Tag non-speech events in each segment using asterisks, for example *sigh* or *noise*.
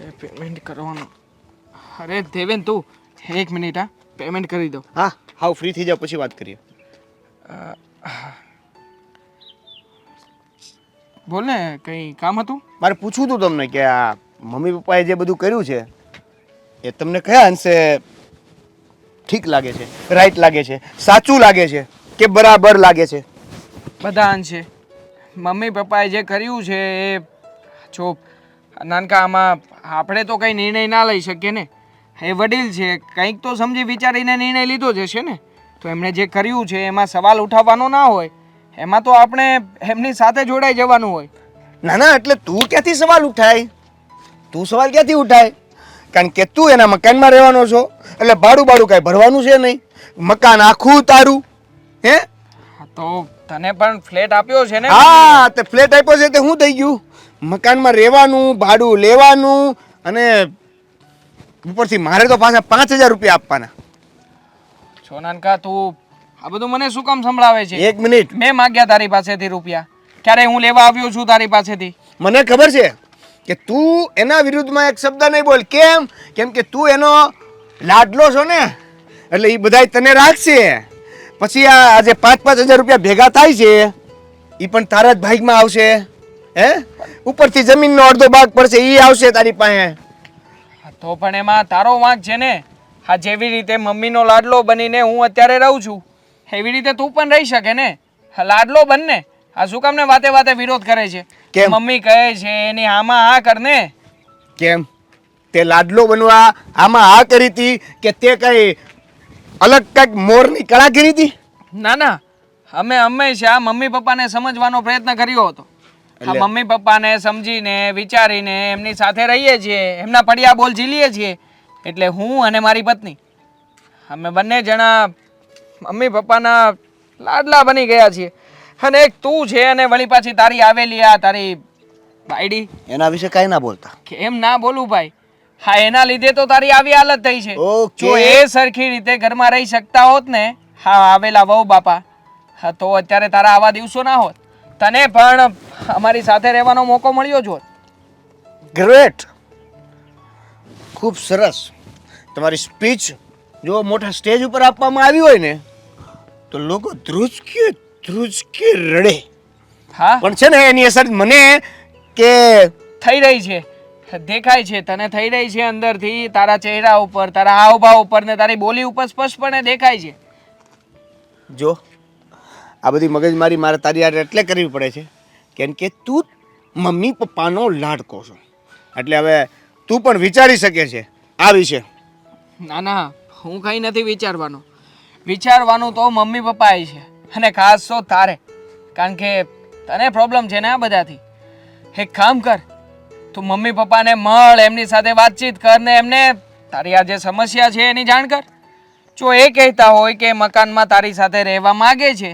એ payment કરવાનું. અરે દેવેન તું એક મિનિટ હા. પેમેન્ટ કરી દો હા હાવ ફ્રી થઈ જાવ પછી વાત કરીએ. બોલ ને કંઈ કામ હતું? મારે પૂછવું હતું તમને કે આ મમ્મી પપ્પાએ જે બધું કર્યું છે એ તમને કયા અંશે ઠીક લાગે છે રાઈટ લાગે છે સાચું લાગે છે કે બરાબર લાગે છે? બધા અંશે. મમ્મી પપ્પાએ જે કર્યું છે એ જો નાનકા આમાં આપણે તો કંઈ નિર્ણય ના લઈ શકીએ ને. એ વડીલ છે કંઈક તો સમજી વિચારીને નિર્ણય લીધો જ હશે ને. તો એમણે જે કર્યું છે એમાં સવાલ ઉઠાવવાનો ના હોય એમાં તો આપણે એમની સાથે જોડાઈ જવાનું હોય. ના ના એટલે તું ક્યાંથી સવાલ ઉઠાય? તું સવાલ ક્યાંથી ઉઠાય? કારણ કે તું એના મકાનમાં રહેવાનો છો એટલે ભાડું ભાડું કાંઈ ભરવાનું છે નહીં. મકાન આખું તારું હે? તો તને પણ ફ્લેટ આપ્યો છે ને? હા તે ફ્લેટ આપ્યો છે તે હું થઈ ગયું? મકાનમાં રહેવાનું ભાડું લેવાનું અને ઉપરથી મારે તો પાછા પાંચ હજાર રૂપિયા આપવાના. છો નાનકા તું આ બધું મને શું કામ સંભળાવે છે? એક મિનિટ. મેં માગ્યા તારી પાસેથી રૂપિયા. ક્યારે હું લેવા આવ્યો છું તારી પાસેથી? મને ખબર છે કે તું એના વિરુદ્ધમાં એક શબ્દ નહીં બોલ. કેમ? કેમ કે તું એનો લાડલો છો ને? એટલે એ બધાય તને રાખશે. પછી આ આજે પાંચ પાંચ હજાર રૂપિયા ભેગા થાય છે એ પણ તારા જ ભાગમાં આવશે. હે? ઉપરથી જમીનનો અડધો ભાગ પડશે એ આવશે તારી પાસે. તો પણ એમાં તારો વાંક છે ને. હા જેવી રીતે મમ્મીનો લાડલો બનીને હું અત્યારે રહું છું એવી રીતે તું પણ રહી શકે ને. લાડલો બનને આ શું કામને વાતે વાતે વિરોધ કરે છે? કે મમ્મી કહે છે એની આમાં આ કરને કેમ? તે લાડલો બનવા આમાં આ કરી હતી કે તે કઈ અલગ કંઈક મોરની કળા કરી હતી? ના ના. અમે હંમેશા મમ્મી પપ્પાને સમજવાનો પ્રયત્ન કર્યો હતો. મમ્મી પપ્પાને સમજીને વિચારીને એમની સાથે રહીએ છીએ એમના પડ્યા બોલ ઝીલીએ છીએ. એટલે હું અને મારી પત્ની. અમે બંને જણા મમ્મી પપ્પાના લાડલા બની ગયા છીએ. અને એક તું છે અને વળી પાછી તારી આવેલી આ તારી બાયડી. એના વિશે કાંઈ ના બોલતા. કેમ ના બોલું ભાઈ. હા એના લીધે તો તારી આવી હાલત થઈ છે. જો એ સરખી રીતે ઘરમાં રહી શકતા હોત ને હા આવેલા વહુ બાપા હા તો અત્યારે તારા આવા દિવસો ના હોત. તને પણ અમારી સાથે રહેવાનો મોકો મળ્યો છો ગ્રેટ ખૂબ સરસ. તમારી સ્પીચ જો મોટા સ્ટેજ ઉપર આપવામાં આવી હોય ને તો લોકો ધ્રુજકે ધ્રુજકે રડે. હા. પણ છે ને એની અસર મને કે થઈ રહી છે. દેખાય છે તને થઈ રહી છે અંદરથી તારા ચહેરા ઉપર તારા હાવભાવ ઉપર ને તારી બોલી ઉપર સ્પષ્ટપણે દેખાય છે. જો આ બધી મગજમારી મારે તારી આડે એટલે કરવી પડે છે કેમ કે તું મમ્મી પપ્પાનો લાડકો છો. એટલે હવે તું પણ વિચારી શકે છે આ વિશે. ના ના, હું કંઈ નથી વિચારવાનો. વિચારવાનું તો મમ્મી પપ્પા એ છે, અને ખાસ તો તારે. કારણ કે તને પ્રોબ્લેમ છે ને આ બધાથી. એક કામ કર, તું મમ્મી પપ્પાને મળ, એમની સાથે વાતચીત કર ને એમને તારી આ જે સમસ્યા છે એની જાણ કર. જો એ કહેતા હોય કે મકાનમાં તારી સાથે રહેવા માગે છે,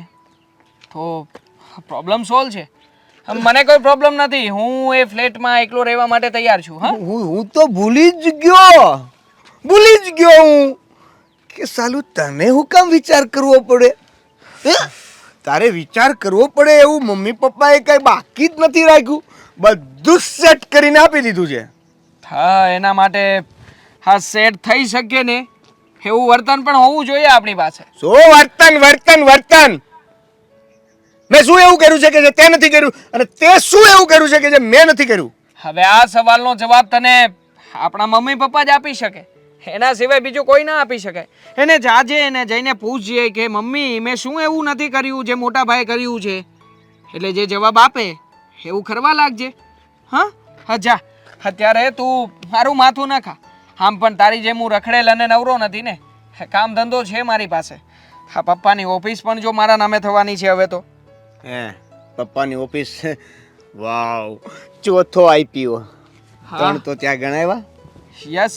તો પ્રોબ્લેમ સોલ્વ છે. મને કોઈ પ્રોબ્લેમ નથી. હું એ ફ્લેટમાં એકલો રહેવા માટે તૈયાર છું હા? હું હું તો ભૂલી જ ગયો. ભૂલી જ ગયો હું. કે સાલું તને હું કામ વિચાર કરવો પડે? હે? તારે વિચાર કરવો પડે એવું મમ્મી પપ્પાએ કઈ બાકી જ નથી રાખ્યું. બધું સેટ કરીને આપી દીધું છે. હા એના માટે હા સેટ થઈ શકે ને. એવું વર્તન પણ હોવું જોઈએ આપણી પાસે. શું વર્તન વર્તન વર્તન? મેં શું એવું કર્યું છે કે જે તે નથી કર્યું? અને તે શું એવું કર્યું છે કે જે મેં નથી કર્યું? હવે આ સવાલનો જવાબ તને આપણા મમ્મી પપ્પા જ આપી શકે. એના સિવાય બીજું કોઈ ના આપી શકે. એને જાજે એને જઈને પૂછજે કે, મમ્મી, મેં શું એવું નથી કર્યું જે મોટા ભાઈ કર્યું છે? એટલે જે જવાબ આપે, એવું કરવા લાગજે. હા? હા, જા. અત્યારે તું મારું માથું ના ખા. આમ પણ તારી જેમ હું રખડેલ અને નવરો નથી ને. કામ ધંધો છે મારી પાસે. હા, પપ્પાની ઓફિસ પણ જો મારા નામે થવાની છે હવે તો. હે પપ્પાની ઓફિસ વાવ ચોથો આઈપીઓ હા. ત્રણ તો ત્યાં ગણાવ્યા? યસ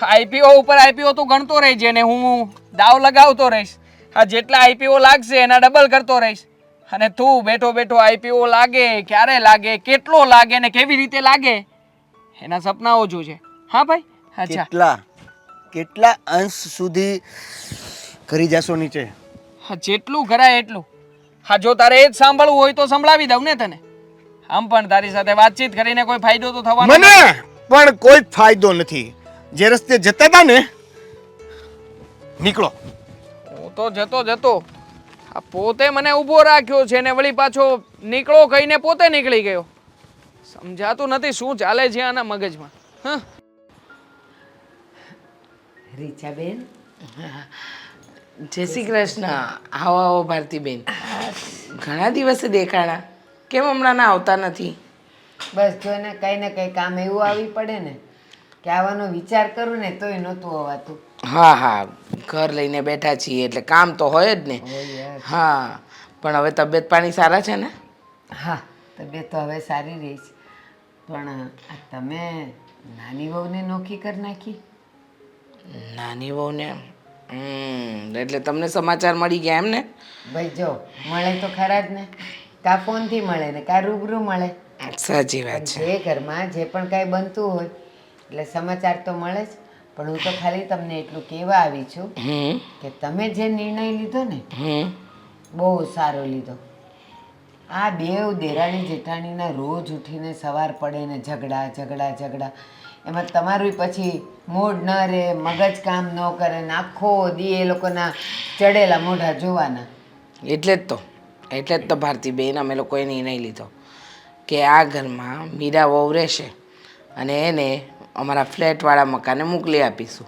આઈપીઓ ઉપર આઈપીઓ તો ગણતો રહીશ ને હું દાવ લગાવતો રહીશ. આ જેટલા આઈપીઓ લાગશે એના ડબલ કરતો રહીશ. અને તું બેઠો બેઠો આઈપીઓ લાગે ક્યારે લાગે કેટલો લાગે ને કેવી રીતે લાગે એના સપનાઓ જોજે. હા ભાઈ? અચ્છા. કેટલા કેટલા અંશ સુધી કરી જશો નીચે? હા જેટલું કરાય એટલું. હા જો તારે એ જ સાંભળવું હોય તો સંભળાવી દઉં ને તને. આમ પણ તારી સાથે વાતચીત કરીને કોઈ ફાયદો તો થવાનો મને પણ કોઈ ફાયદો નથી. જે રસ્તે જતા હતા ને નીકળો. હું તો જતો જતો. આ પોતે મને ઊભો રાખ્યો છે ને વળી પાછો નીકળો કહીને પોતે નીકળી ગયો. સમજાતું નથી શું ચાલે છે આના મગજમાં. હા? રીચાબેન? જય શ્રી કૃષ્ણ. આવો આવો ભારતીબેન. ઘણા દિવસે દેખાણા. કેમ હમણાં ના આવતા નથી? બસ જો ને કંઈ ને કંઈ કામ એવું આવી પડે ને કે આવવાનો વિચાર કરું ને તોય નહોતું અવાતું હા હા. ઘર લઈને બેઠા છીએ એટલે કામ તો હોય જ ને. હા. પણ હવે તબિયત પાણી સારા છે ને? હા તબિયત તો હવે સારી રહી છે. પણ તમે નાની વહુને નોખી કરી નાખી. નાની વહુને હમ એટલે તમને સમાચાર મળી ગયા એમ ને? ભાઈ જો મળે તો ખરા જ ને. કા ફોનથી મળે ને કા રૂબરૂ મળે. સાચી વાત છે. જે ઘરમાં જે પણ કાંઈ બનતું હોય એટલે સમાચાર તો મળે જ. પણ હું તો ખાલી તમને એટલું કહેવા આવી છું કે તમે જે નિર્ણય લીધો ને બહુ સારો લીધો. આ બેવ દેરાણી જેઠાણીના રોજ ઉઠીને સવાર પડે ને ઝઘડા ઝઘડા ઝઘડા. એમાં તમારું પછી મૂડ ન રહે, મગજ કામ ન કરે, ને આખો દી એ લોકોના ચડેલા મોઢા જોવાના. એટલે જ તો, એટલે જ તો ભારતીબેન, અમે લોકોએ નિર્ણય લીધો કે આ ઘરમાં મીરા વહુ રહેશે અને એને અમારા ફ્લેટવાળા મકાને મોકલી આપીશું.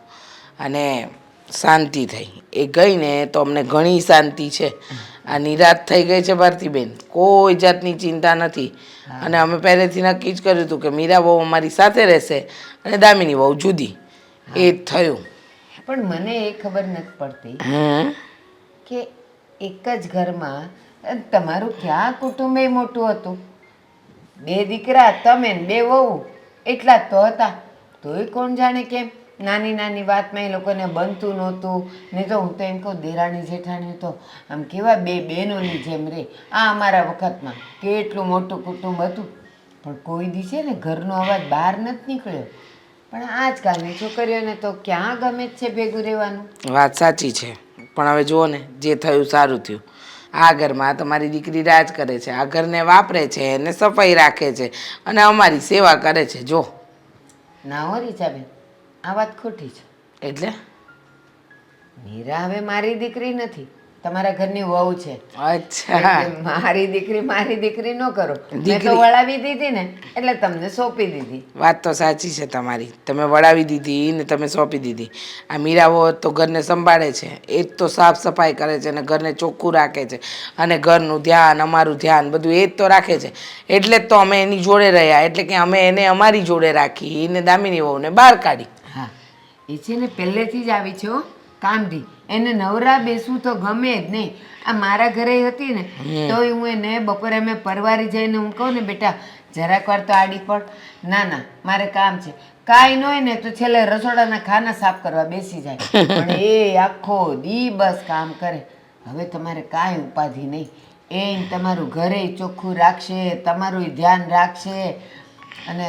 અને શાંતિ થઈ. એ ગઈને તો અમને ઘણી શાંતિ છે. આ નિરાશ થઈ ગઈ છે ભારતીબેન. કોઈ જાતની ચિંતા નથી. અને અમે પહેલેથી નક્કી જ કર્યું હતું કે મીરા બહુ અમારી સાથે રહેશે અને દામિની વહુ જુદી. એ થયું. પણ મને એ ખબર નથી પડતી કે એક જ ઘરમાં તમારું ક્યાં કુટુંબ એ મોટું હતું? બે દીકરા તમે બે વહુ. એટલા તો હતા. તોય કોણ જાણે કેમ? નાની નાની વાતમાં એ લોકોને બનતું નહોતું. નહીં તો હું તો એમ કહું દેરાણી જેઠાણી તો આમ કેવા બે બહેનોની જેમ રે. આ અમારા વખતમાં કેટલું મોટું કુટુંબ હતું. પણ કોઈ દી છે ને ઘરનો અવાજ બહાર નથી નીકળ્યો. પણ આજકાલની છોકરીઓને તો ક્યાં ગમે જ છે ભેગું રહેવાનું? વાત સાચી છે. પણ હવે જુઓ ને જે થયું સારું થયું. આ ઘરમાં તમારી દીકરી રાજ કરે છે. આ ઘરને વાપરે છે એને સફાઈ રાખે છે અને અમારી સેવા કરે છે. જો. ના હો રીચાબેન. આ વાત ખોટી છે. એટલે? મીરા હવે મારી દીકરી નથી. તમારા ઘરની વહુ છે. અચ્છા. મારી દીકરી મારી દીકરી ન કરો. મેં તો વળાવી દીધી ને એટલે તમને સોંપી દીધી. વાત તો સાચી છે તમારી. તમે વળાવી દીધી ને તમે સોંપી દીધી. આ મીરાઓ તો ઘરને સંભાળે છે. એ જ તો સાફ સફાઈ કરે છે અને ઘરને ચોખ્ખું રાખે છે. અને ઘરનું ધ્યાન અમારું ધ્યાન બધું એ જ તો રાખે છે. એટલે જ તો અમે એની જોડે રહ્યા. એટલે કે અમે એને અમારી જોડે રાખી એને દામિની વહુને બહાર કાઢી. એ છે ને પહેલેથી જ આવી છે હો કામઢી. એને નવરા બેસવું તો ગમે જ નહીં. આ મારા ઘરે હતી ને તોય હું એને બપોરે મેં પરવારી જઈને હું કહું ને બેટા જરાક વાર તો આડી પડ. ના ના મારે કામ છે. કાંઈ ન હોય ને તો છેલ્લે રસોડાના ખાના સાફ કરવા બેસી જાય. *laughs* પણ એ આખો દી બસ કામ કરે. હવે તમારે કાંઈ ઉપાધિ નહીં. એ તમારું ઘરે ચોખ્ખું રાખશે તમારું ધ્યાન રાખશે. અને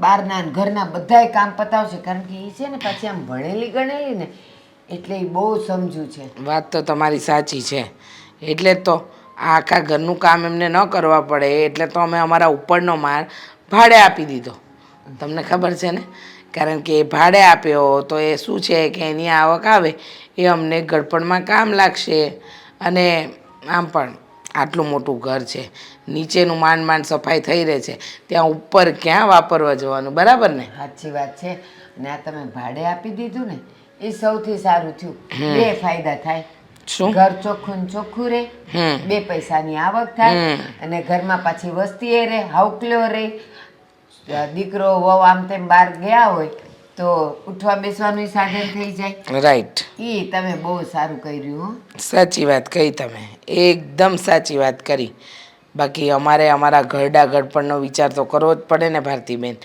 બહારના ઘરના બધાય કામ પતાવશે, કારણ કે એ છે ને પાછી આમ ભણેલી ગણેલી ને, એટલે એ બહુ સમજુ છે. વાત તો તમારી સાચી છે. એટલે તો આ આખા ઘરનું કામ એમને ન કરવા પડે, એટલે તો અમે અમારા ઉપરનો માર ભાડે આપી દીધો. તમને ખબર છે ને? કારણ કે એ ભાડે આપ્યો તો એ શું છે કે એની આવક આવે, એ અમને ગડપણમાં કામ લાગશે. અને આમ પણ આટલું મોટું ઘર છે. નીચેનું માંડ માંડ સફાઈ થઈ રહે છે. ત્યાં ઉપર ક્યાં વાપરવા જવાનું? બરાબર ને? સાચી વાત છે. અને આ તમે ભાડે આપી દીધું ને એ સૌથી સારું થયું. બે ફાયદા થાય. શું? ઘર ચોખ્ખું ને ચોખ્ખું રહે. હમ. બે પૈસાની આવક થાય. અને ઘરમાં પાછી વસ્તી એ રે હાવકલ્યો રે દીકરો વહુ આમ તેમ બહાર ગયા હોય તો ઉઠવા બેસવાનું સાધન થઈ જાય. રાઈટ એ તમે બહુ સારું કર્યું હો. સાચી વાત કહી તમે. એકદમ સાચી વાત કરી. બાકી અમારે અમારા ઘરડા ઘડપણનો વિચાર તો કરવો જ પડે ને ભારતીબેન.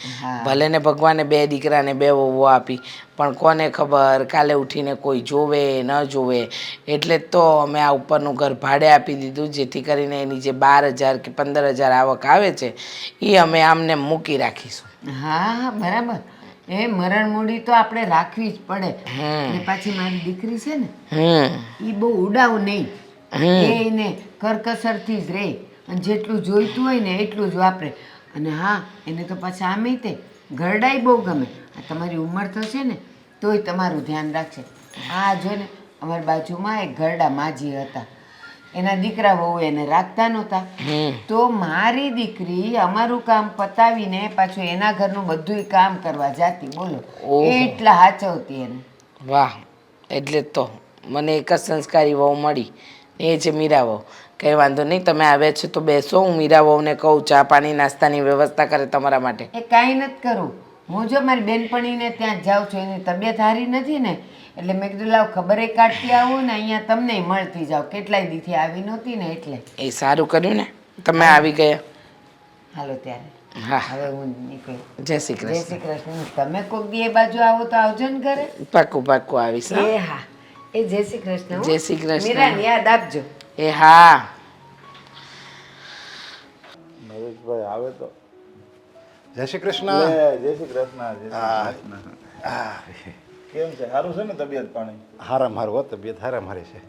ભલે ને ભગવાને બે દીકરાને બે વહુઓ આપી પણ કોને ખબર કાલે ઉઠીને કોઈ જોવે ન જોવે. એટલે તો અમે આ ઉપરનું ઘર ભાડે આપી દીધું જેથી કરીને એની જે બાર હજાર કે પંદર હજાર આવક આવે છે એ અમે આમને મૂકી રાખીશું. હા બરાબર. એ મરણ મૂડી તો આપણે રાખવી જ પડે. ને અને પાછી મારી દીકરી છે ને એ બહુ ઉડાવ નહીં. એને કરકસરથી જ રહે અને જેટલું જોઈતું હોય ને એટલું જ વાપરે. અને હા એને તો પાછા આમે તે ઘરડાઈ બહુ ગમે. આ તમારી ઉંમર થશે ને તોય તમારું ધ્યાન રાખશે આ જો ને અમારી બાજુમાં એક ઘરડા માજી હતા. એના દીકરા બહુ એને રાખતા નહોતા. તો મારી દીકરી અમારું કામ પતાવીને પાછું એના ઘરનું બધુંય કામ કરવા જાતી બોલો. એટલા હાચવતી એને. વાહ એટલે તો મને એક જ સંસ્કારી વહુ મળી. એ છે મીરા વહુ. કંઈ વાંધો નહીં તમે આવ્યા છો તો બેસો હું મીરા વહુને કહું ચા પાણી નાસ્તાની વ્યવસ્થા કરે તમારા માટે. એ કાંઈ નથી કરું. હું જો મારી બેનપણીને ત્યાં જાઉં છું એની તબિયત સારી નથી ને એટલે મેં કીધું લાવ ખબરે કાઢતી આવું ને અહીંયા તમને મળતી જાવ કેટલાય દીથી આવી નહોતી ને એટલે. એ સારું કર્યું ને. તમે આવી ગયા. હાલો ત્યારે. હા. હવે હું નીકળું. જય શ્રી જય કૃષ્ણ શ્રી કૃષ્ણ. તમે કોક દી એ બાજુ આવો તો આવજો ને ઘરે. પાક્કું પાકું આવીશ એ હા. એ જય શ્રી કૃષ્ણ જય શ્રી કૃષ્ણ. મીરાને યાદ આપજો. એ હા. નરેશભાઈ આવે તો? જય શ્રી કૃષ્ણ. જય શ્રી કૃષ્ણ કેમ છે? સારું છે ને તબિયત પાણી? હારા મારું હો તબિયત હારા મારી છે.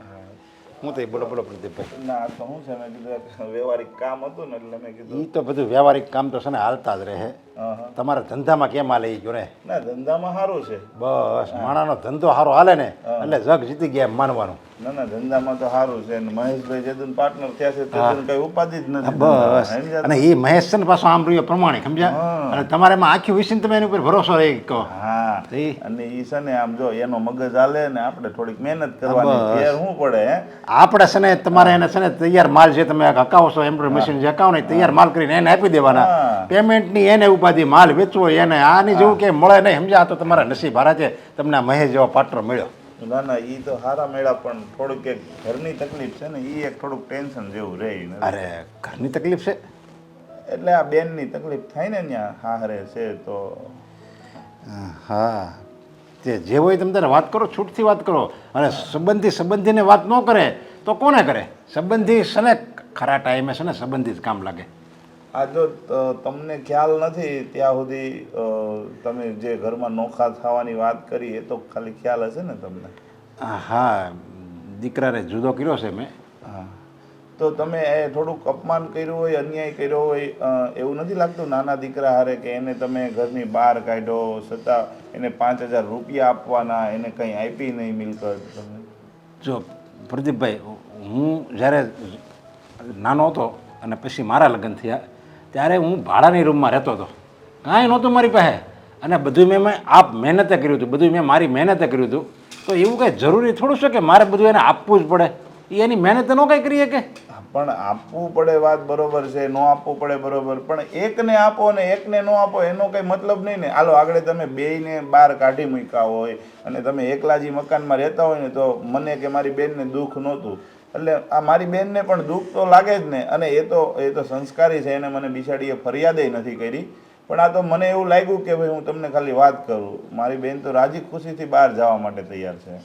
હું. તો બોલો બોલો પ્રદીપભાઈ. ના તો શું છે મેં કીધું વ્યવહારિક કામ હતું ને એટલે મેં કીધું. એ તો બધું વ્યવહારિક કામ તો છે ને હાલતા જ રહે. હા હા તમારા ધંધામાં કેમ હાલે એ જો ને ધંધામાં સારું છે. બસ માણાનો ધંધો સારો હાલે ને એટલે જગ જીતી ગયા એમ માનવાનું. ના ના ધંધામાં તો સારું છે. અને મહેશભાઈ જેદુન પાર્ટનર થયા છે તેદુન કઈ ઉપાધિ જ નથી. બસ. અને એ મહેશ છે ને પાછો આમ રહ્યો પ્રમાણે સમજ્યા? અને તમારે એમાં આખી વિશે તમે એની ઉપર ભરોસો રહી કહો. હા. અને ઈ છે ને આમ જો એનો મગજ હાલે ને આપણે થોડીક મહેનત કરવાની. તૈયાર શું પડે હે? આપણે છે ને તમારે એને છે ને તૈયાર માલ જે તમે હકાવો છો એમ્બ્રોઇડરી મશીન જે હકાવો ને તૈયાર માલ કરીને એને આપી દેવાના. પેમેન્ટની એને ઉપાધિ માલ વેચવો એને આની જેવું કે મળે નહીં. સમજ્યા? તો તમારા નસીબ હારા છે તમને આ મહેશ જેવો પાત્ર મળ્યો. ના ના એ તો હારા મેળા પણ થોડુંક એક ઘરની તકલીફ છે ને એ એક થોડુંક ટેન્શન જેવું રહે અરે ઘરની તકલીફ છે? એટલે આ બેનની તકલીફ થાય ને ત્યાં હારે છે તો. હા તે જે હોય તમે તારે વાત કરો છૂટથી વાત કરો. અને સંબંધી સંબંધીને વાત ન કરે તો કોને કરે? સંબંધી છે ને ખરા ટાઈમે છે ને સંબંધી જ કામ લાગે? આ જો તમને ખ્યાલ નથી ત્યાં સુધી તમે જે ઘરમાં નોખા થવાની વાત કરી એ તો ખાલી ખ્યાલ હશે ને તમને? હા દીકરાને જુદો કર્યો છે મેં. હા. તો તમે એ થોડુંક અપમાન કર્યું હોય અન્યાય કર્યો હોય એવું નથી લાગતું નાના દીકરા હારે કે એને તમે ઘરની બહાર કાઢ્યો છતાં એને પાંચ હજાર રૂપિયા આપવાના એને કંઈ આપી નહીં મિલકત તમે જો પ્રદીપભાઈ હું જ્યારે નાનો હતો અને પછી મારા લગ્ન થયા ત્યારે હું ભાડાની રૂમમાં રહેતો હતો. કાંઈ નહોતું મારી પાસે. અને બધું મેં મેં આપ મહેનતે કર્યું હતું, બધું મેં મારી મહેનતે કર્યું હતું. તો એવું કંઈ જરૂરી થોડું છે કે મારે બધું એને આપવું જ પડે? એ એની મહેનત ન કંઈ કરીએ કે પણ આપવું પડે વાત બરોબર છે, ન આપવું પડે બરોબર. પણ એકને આપો ને એકને ન આપો, એનો કંઈ મતલબ નહીં ને. હાલો, આગળ તમે બેયને બહાર કાઢી મૂક્યા હોય અને તમે એકલા જે મકાનમાં રહેતા હોય ને, તો મને કે મારી બેનને દુઃખ નહોતું. એટલે આ મારી બેનને પણ દુઃખ તો લાગે જ ને. અને એ તો એ તો સંસ્કારી છે, એને મને બિછાડીએ ફરિયાદે નથી કરી. પણ આ તો મને એવું લાગ્યું કે ભાઈ હું તમને ખાલી વાત કરું. મારી બેન તો રાજી ખુશીથી બહાર જવા માટે તૈયાર છે.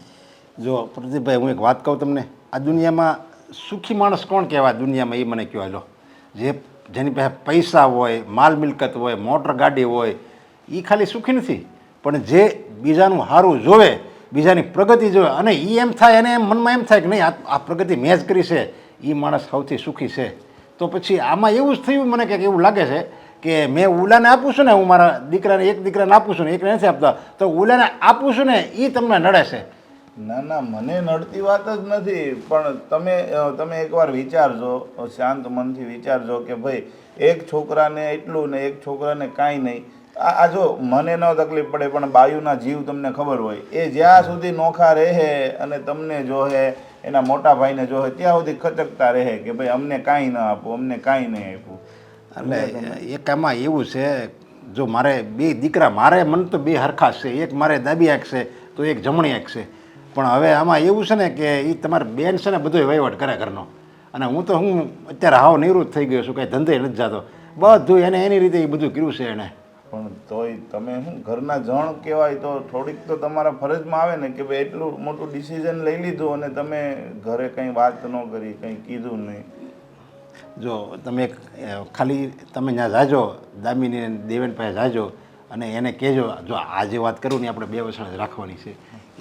જો પ્રદીપભાઈ, હું એક વાત કહું તમને. આ દુનિયામાં સુખી માણસ કોણ કહેવાય? દુનિયામાં એ મને કહો હાલો. જે જેની પાસે પૈસા હોય, માલ મિલકત હોય, મોટર ગાડી હોય એ ખાલી સુખી નથી. પણ જે બીજાનું સારું જોવે બીજાની પ્રગતિ જોવે. અને એ એમ થાય એને એમ મનમાં એમ થાય કે નહીં, આ પ્રગતિ મેં જ કરી છે એ માણસ સૌથી સુખી છે. તો પછી આમાં એવું જ થયું, મને કંઈક એવું લાગે છે કે મેં ઓલાને આપું છું ને, હું મારા દીકરાને, એક દીકરાને આપું છું ને, એકને નથી આપતા, તો ઓલાને આપું છું ને એ તમને નડે છે. ના ના, મને નડતી વાત જ નથી, પણ તમે તમે એકવાર વિચારજો શાંત મનથી વિચારજો કે ભાઈ, એક છોકરાને એટલું ને એક છોકરાને કાંઈ નહીં આ જો મને ન તકલીફ પડે, પણ બાયુના જીવ તમને ખબર હોય, એ જ્યાં સુધી નોખા રહે અને તમને જોહે એના મોટા ભાઈને જોહે ત્યાં સુધી ખચકતા રહે કે ભાઈ અમને કાંઈ ન આપો, અમને કાંઈ નહીં આપ્યું એટલે એક આમાં એવું છે, જો મારે બે દીકરા, મારે મન તો બે હરખા છે, એક મારે દાબી આંખ તો એક જમણી આંખ છે. પણ હવે આમાં એવું છે ને કે એ તમારે બેન છે ને બધો વહીવટ કરે ઘરનો. અને હું તો હું અત્યારે હાવ નિવૃત્ત થઈ ગયો છું, કાંઈ ધંધે નથી જતો. બધું એને એની રીતે એ બધું કર્યું છે એણે. પણ તોય તમે શું ઘરના જણ કહેવાય તો થોડીક તો તમારા ફરજમાં આવે ને કે ભાઈ એટલું મોટું ડિસિઝન લઈ લીધું અને તમે ઘરે કંઈ વાત ન કરી, કંઈ કીધું નહીં. જો, તમે ખાલી તમે ત્યાં જાજો, દામિની દેવેન પાસે જાજો અને એને કહેજો, જો આ જે વાત કરું ને આપણે બે વર્ષ રાખવાની છે.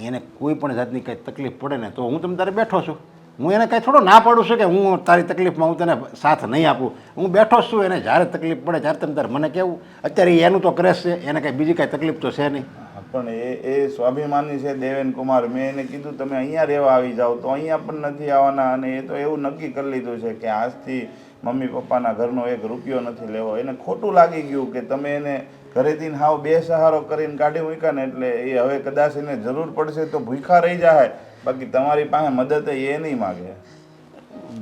એને કોઈ પણ જાતની કંઈ તકલીફ પડે ને તો હું તમે તારે બેઠો છું. હું એને કાંઈ થોડો ના પાડું છું કે હું તારી તકલીફમાં હું તને સાથ નહીં આપું. હું બેઠો છું એને જ્યારે તકલીફ પડે ત્યારે તમે તારે મને કહેવું અત્યારે એનું તો ક્રેશ છે, એને કાંઈ બીજી કાંઈ તકલીફ તો છે નહીં. પણ એ એ સ્વાભિમાની છે દેવેન કુમાર. મેં એને કીધું, તમે અહીંયા રહેવા આવી જાઓ. તો અહીંયા પણ નથી આવવાના અને એ તો એવું નક્કી કરી લીધું છે કે આજથી મમ્મી પપ્પાના ઘરનો એક રૂપિયો નથી લેવો. એને ખોટું લાગી ગયું કે તમે એને ઘરેથી હાવ બે સહારો કરીને કાઢી મૂક્યા ને એટલે એ હવે કદાચ એને જરૂર પડશે તો ભૂખા રહી જાય બાકી તમારી પાસે મદદ એ નહીં માગે.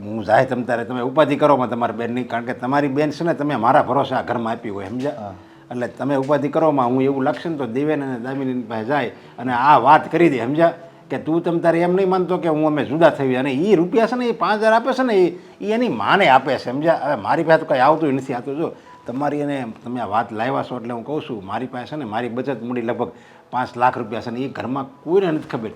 હું જાય તમ તારે તમે ઉપાધિ કરો માં તમારી બેનની કારણ કે તમારી બેન છે ને તમે મારા ભરોસે આ ઘરમાં આપી હોય સમજ્યા? એટલે તમે ઉપાધિ કરો માં હું એવું લાગશે ને તો દેવેન અને દામિની પાસે જાય અને આ વાત કરી દે સમજ્યા? કે તું તમ તારે એમ નહીં માનતો કે હું અમે જુદા થઈ અને એ રૂપિયા છે ને એ પાંચ હજાર આપે છે ને એ એની માને આપે છે સમજ્યા? હવે મારી પાસે તો કંઈ આવતું નથી આવતું જો તમારી એને તમે આ વાત લાવ્યા છો એટલે હું કહું છું મારી પાસે છે ને મારી બચત મૂડી લગભગ પાંચ લાખ રૂપિયા છે ને એ ઘરમાં કોઈને નથી ખબર.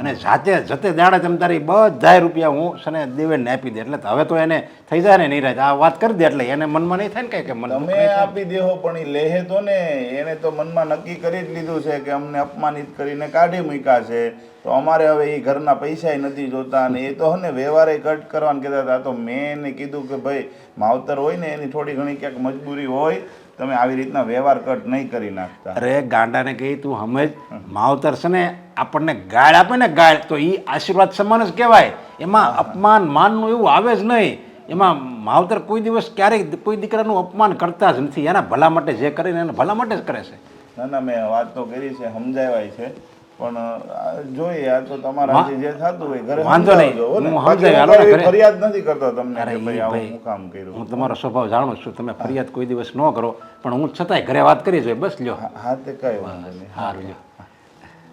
અને જાતે જતે દાડે તમ તારી બધાય રૂપિયા હું શને દેવેનને આપી દે. એટલે હવે તો એને થઈ જાય ને નિરાજ આ વાત કરી દે એટલે એને મનમાં નહીં થાય ને કાંઈ કે મન તમે આપી દેહો પણ એ લેહે તો ને. એને તો મનમાં નક્કી કરી જ લીધું છે કે અમને અપમાનિત કરીને કાઢી મૂક્યા છે. તો અમારે હવે એ ઘરના પૈસા નથી જોતા અને એ તો હે ને વ્યવહારે કટ કરવાનું કહેતા હતા. તો મેં એને કીધું કે ભાઈ માવતર હોય ને એની થોડી ઘણી ક્યાંક મજબૂરી હોય તમે આવી રીતના વ્યવહાર કટ નહીં કરી નાખતા. અરે ગાંડાને કહી તું સમજ માવતર છે ને આપણને ગાળ આપે ને ગાળ તો એ આશીર્વાદ સમાન જ કહેવાય. એમાં અપમાન માનનું એવું આવે જ નહીં. એમાં માવતર કોઈ દિવસ ક્યારેય કોઈ દીકરાનું અપમાન કરતા જ નથી. એના ભલા માટે જે કરે ને એના ભલા માટે જ કરે છે. ના ના મેં વાત તો કરી છે સમજાવાય છે. પણ જોઈએ આ તો તમારા જે થતું હોય ઘરે વાંધો નહીં. હો ઘરે. ફરિયાદ નથી કરતો તમને કે ભાઈ આવું હું કામ કર્યું. હું તમારો સ્વભાવ જાણું છું. તમે ફરિયાદ કોઈ દિવસ ન કરો પણ હું છતાંય ઘરે વાત કરી જોઈએ બસ લ્યો. હા તે કઈ વાંધો નહીં. હા લ્યો.